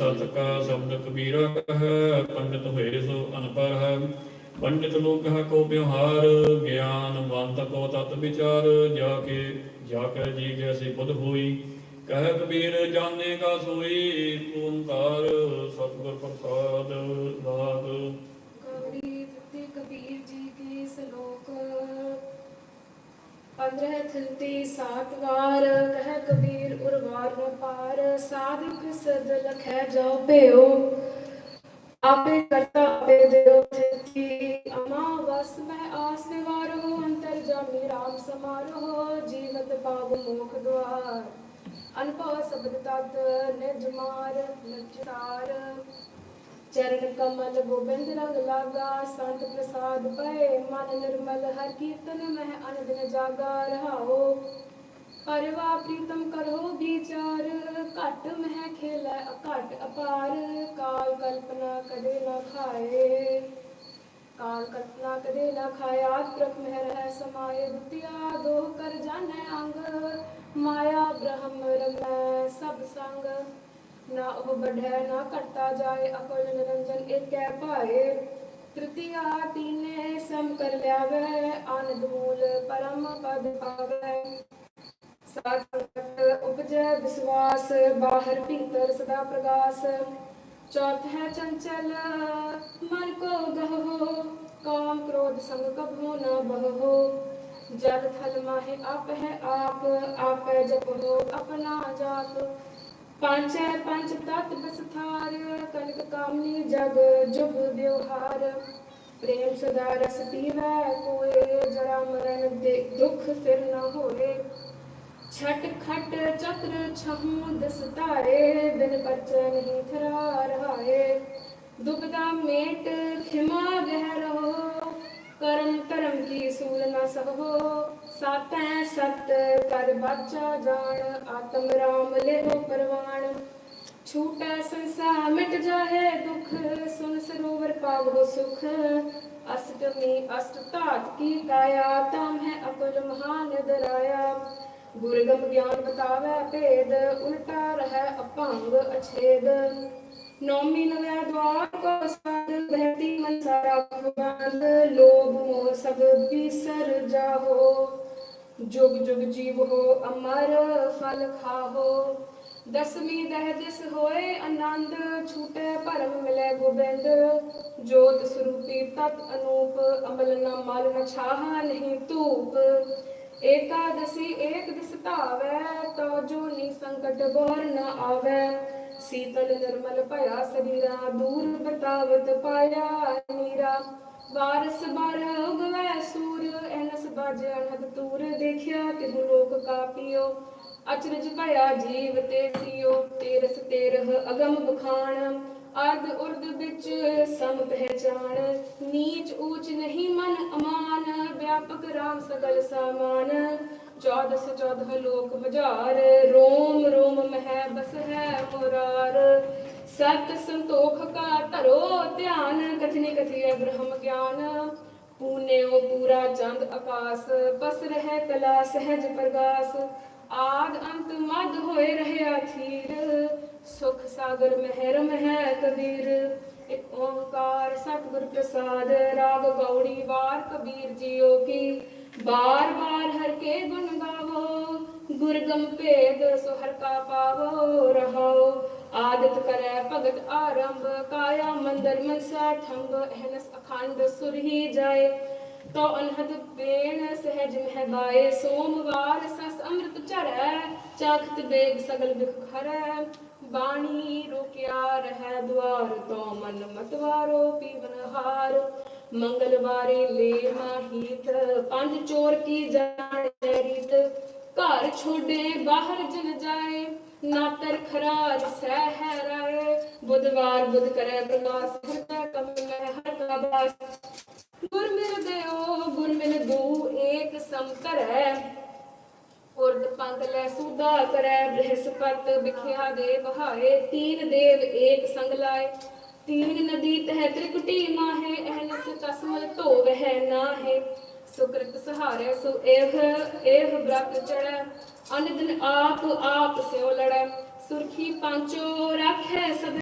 ਸਤ ਕਾ ਸ਼ਬਦ ਕਬੀਰਾ ਕਹੈ, ਪੰਡਿਤ ਹੋਏ ਸੋ ਅਨਪੜ੍ਹ ਹੈ। ਪੰਡਿਤ ਲੋਕ ਹੈ ਕੋ ਗਿਆਨ ਗਿਆਨਵੰਤ ਕੋ ਤਤ ਵਿਚਾਰ ਜਾ ਕੇ ਜਾ ਕੇ ਜੀ ਕੇ ਬੁੱਧ ਹੋਈ। ਕਹਿ ਕਬੀਰ, ਜਾਣੇ ਕਾ ਸੋਈ, ਓੰਕਾਰ, ਸਤਿਗੁਰ ਪ੍ਰਸਾਦ ਲਾਗ। ਪੰਦਰਹ ਥਿਲਤੀ ਸਾਤ ਵਾਰ ਕਹਿ ਕਬੀਰ ਉਰਵਾਰ ਨ ਪਾਰ ਸਾਧਕ ਸਦ ਲਖੈ ਜਾਉ ਭਿਓ ਆਪੇ ਕਰਤਾ, ਆਪੇ ਦਿਓ ਥਿਲਤੀ ਅਮਾ ਵਸ ਮੈਂ ਆਸ ਨਿਵਾਰੋ ਅੰਤਰ ਜਾਮੀ ਰਾਮ ਸਮਾਰੋ ਜੀਵਤ ਪਾਵ ਮੋਖ ਦੁਆਰ। ਅਨਭਵ ਸ਼ਬਦ ਤਤ, ਨਿਜ ਮਾਰ ਨਿਜਤਾਰ ਚਰਨ ਕਮਲ ਗੋਬਿੰਦ ਰੰਗ ਲਾਗਾ, ਸੰਤ ਪ੍ਰਸਾਦ ਪਏ, ਮਨ ਨਿਰਮਲ ਹਰ ਕੀਰਤਨ ਮਹਿ ਅਨੰਦਨ ਜਾਗਾ, ਰਹਾਓ। ਪਰਵਾ ਪ੍ਰੀਤਮ ਕਰੋ ਵਿਚਾਰ, ਘਟ ਮਹਿ ਖੇਲੇ ਘਟ ਅਪਾਰ, ਕਾਲ ਕਲਪਨਾ ਕਦੇ ਨਾ ਖਾਏ। ਕਾਲ ਕਲਪਨਾ ਕਦੇ ਨਾ ਖਾਇਆ ਪ੍ਰਖ ਮਹਿ ਰਹਿ ਸਮਾਏ, ਦੁਤਿਆ ਦੋ ਕਰ ਜਾਣੈ ਅੰਗ, ਮਾਇਆ ਬ੍ਰਹਮ ਰਮੈ ਸਭ ਸੰਗ। ਨਾ ਉਹ ਬਢੈ ਨਾ ਘਟਤਾ ਜਾਏ ਅਕਲ ਨਿਰੰਜਨ ਏਕੈ ਭਾਏ, ਤ੍ਰਿਤੀਆ ਤੀਨੇ ਸਮ ਕਰ ਲਿਆਵੈ ਆਨੰਦ ਮੂਲ ਪਰਮ ਪਦ ਪਾਵੈ। ਸਾਧ ਉਪਜੈ ਵਿਸਵਾਸ, ਬਾਹਰ ਭੀਤਰ ਸਦਾ ਪ੍ਰਗਾਸ। ਚੌਥ ਹੈ ਚੰਚਲ, ਮਨ ਕੋ ਗਹੋ, ਕਾਮ ਕ੍ਰੋਧ ਸੰਗ ਕਭੂ ਨ ਬਹੋ। ਜਲ ਥਲ ਮਾਹਿ ਆਪ ਹੈ ਆਪ ਆਪੈ ਜਪੋ ਆਪਣਾ ਜਾਪ। ਪੰਜ ਹੈ, ਪੰਜ ਤਤ ਬਸਥਾਰ ਕਨਕ ਕਾਮਨੀ ਜਗ, ਜੁਗ ਵਿਵਹਾਰ। ਪ੍ਰੇਮ ਸਦਾ ਰਸ ਪੀਵੈ, ਕੋਏ ਜਰਾ ਮਰਨ ਦੇ ਦੁਖ ਫਿਰ ਨ ਹੋਏ। ਛਟ ਖਟ ਚਤਰ ਛਹੂ ਦਸ ਤਾਰੇ ਬਿਨ ਪਰਚੈ ਨਹੀਂ ਥਰਾ ਰਹਾਏ ਦੁਬਦਾ ਮੇਟ ਖਿਮਾ ਗਹਿ ਰਹੋ, ਕਰਮ ਧਰਮ ਕੀ ਸੂਲ ਨਾ ਸਭੋ ਸਾਤੈ ਸਤ ਕਰ ਬਾਚਾ ਜਾਣ, ਆਤਮ ਰਾਮ ਲੇਹੋ ਪਰਵਾਣ। ਛੂਟੈ ਸੰਸਾਰ ਮਿਟ ਜਾਏ ਦੁਖ, ਸੁਨ ਸਰੋਵਰ ਪਾਵੋ ਸੁਖ। ਅਸ਼ਟਮੀ ਅਸ਼ਟ ਧਾਤ ਕੀ ਕਾਇਆ ਤਮ ਹੈ ਅਕਲ ਮਹਾਨ ਦਰਾਇਆ। ਗੁਰਗਮ ਗਿਆਨ ਬਤਾਵੇ ਭੇਦ, ਉਲਟਾ ਰਹਿ ਅਪੰਗ ਅਛੇਦ। ਨੌਮੀ ਨਵਿਆ ਦਵਾਰ ਕੋ ਸਾਧ, ਬਹਿਤੀ ਮਨ ਸਾਰਾ ਬੰਦ ਲੋਭ ਮੋਹ ਸਭ ਬਿਸਰ ਜਾਹੋ। ਜੁਗ ਜੁਗ ਜੀਵ ਹੋ ਅਮਰ ਫਲ ਖਾਹੋ ਦਸਵੀਂ ਦਹ ਦਿਸ ਹੋਏ, ਆਨੰਦ ਛੂਟੇ, ਭਰਮ ਮਿਲੇ ਗੋਬਿੰਦ। ਜੋਤ ਸਰੂਪੀ ਤਤ ਅਨੂਪ, ਅਮਲ ਨ ਮਲ ਨ ਛਾਹ ਨਹੀਂ ਧੂਪ। ਏਕਾਦਸੀ ਏਕ ਦਿਸ ਧਾਵੈ, ਤੋ ਜੋ ਨੀ ਸੰਕਟ ਬੋਰ ਨ ਆਵੈ। ਸੀਤਲ ਨਿਰਮਲ ਭਇਆ ਸਰੀਰਾ, ਦੂਰ ਬਤਾਵਤ ਪਾਇਆ ਨੀਰਾ। ਵਾਰਸ ਬਰ ਉਗਵੈ ਸੂਰ, ਐਨਸ ਬਾਜੇ ਅਨਹਦ ਤੂਰ ਦੇਖਿਆ, ਤਿਹੁ ਲੋਕ ਕਾਪਿਓ ਅਚਰਜ ਭਇਆ ਜੀਵ ਤੇ ਸਿਓ ਤੇਰਸ ਤੇਰਹ ਅਗਮ ਬਖਾਣ ਅਰਧ ਉਰਧ ਵਿੱਚ ਸਮ ਪਹਿਚਾਨ ਨੀਚ ਊਚ ਨਹੀਂ ਮਨ ਅਮਾਨ, ਵਿਆਪਕ ਰਾਮ ਸਗਲ ਸਾਮਾਨ। ਚੌਦਸ ਚੌਦਹ ਲੋਕ ਹਜ਼ਾਰ ਰੋਮ ਰੋਮ ਮਹਿ ਬਸ ਹੈ ਸਤ ਸੰਤੋਖ ਕਾ ਧਰੋ ਧਿਆਨ, ਕਥਨੀ ਕਥਿਐ ਬ੍ਰਹਮ ਗਿਆਨ। ਪੂਨਿਓ ਪੂਰਾ ਚੰਦ ਆਕਾਸ, ਬਸ ਰਹਿ ਕਲਾ ਸਹਿਜ ਪ੍ਰਗਾਸ। ਆਦ ਅੰਤ ਮਦ ਹੋਏ ਰਹਿਆ ਥੀਰ ਸੁਖ ਸਾਗਰ ਮਹਿਰਮ ਹੈ ਕਬੀਰ। ਇੱਕ ਓੰਕਾਰ ਸਤਿਗੁਰ ਪ੍ਰਸਾਦ, ਰਾਗ ਗੌੜੀ ਵਾਰ ਕਬੀਰ ਜੀਓ ਕੀ। ਬਾਰ ਬਾਰ ਹਰ ਕੇ ਗੁਣ ਗਾਵੋ, ਗੁਰਗਮ ਭੇਦ ਸੋ ਹਰ ਕਾ ਪਾਵੋ, ਰਹਾਓ। ਆਦਤ ਕਰੈ ਭਗਤ ਆਰੰਭ, ਕਾਇਆ ਮੰਦਰ ਮਨਸਾ ਠੰਗ ਅਹਨਸ ਅਖੰਡ ਸੁਰ ਹੀ ਜਾਏ। ਤੋ ਅਨਹਦ ਬੇਣ ਸਹਿਜ ਮਹਿ ਗਾਏ ਸੋਮਵਾਰ ਸਸ ਅੰਮ੍ਰਿਤ ਚੜੈ ਚਖਤ ਬੇਗ ਸਗਲ ਬਿਖ ਖਰੈ। ਬਾਣੀ ਰੋਕਿਆ ਰਹਿ ਦੁਆਰ ਤੋ ਮਨ ਮਤਵਾਰੋ ਪੀਵਨ ਹਾਰ। ਮੰਗਲਵਾਰੇ ਲੈ ਮਾਹੀਤ, ਪੰਜ ਚੋਰ ਕੀ ਜਾਣ ਘਰ ਛੋੜੇ ਬਾਹਰ ਜਨ ਜਾਏ, ਨਾਤਰ ਖਰਾਜ ਸਹਿ ਹੈ ਰਾਏ ਬੁੱਧਵਾਰ ਬੁੱਧ ਕਰੈ ਪ੍ਰਕਾਸ਼ ਹਿਰਦੈ ਕਮ ਹਰ ਕਾ ਬਾਸ। ਗੁਰ ਮਿਲ ਦਿਓ ਗੁਰ ਮਿਲ ਦੂ, ਏਕ ਸਮ ਕਰੈ। ਉਰਦ ਪੰਥ ਲੈ ਸੂਦਾ ਕਰੈ, ਬ੍ਰਹਸਪਤ ਵਿਖਿਆ ਦੇ ਬਹਾਏ ਤੀਨ ਦੇਵ ਏਕ ਸੰਗ ਲਾਏ। ਤੀਨ ਨਦੀ ਤਹਿ ਤ੍ਰਿਕੁਟੀ ਮਾਹੇ ਅਹਨਸ ਕਸਮਲ ਧੋਵਹਿ ਨਾਹੇ। ਸੁਕ੍ਰਿਤ ਸਹਾਰੇ, ਸੋ ਇਹ ਇਹ ਬ੍ਰਤ ਚੜੈ ਅਨ ਆਪ ਆਪ ਸਿਓ ਲੜੈ। ਸੁਰਖੀ ਪਾਂਚੋ ਰੱਖੈ ਸਭ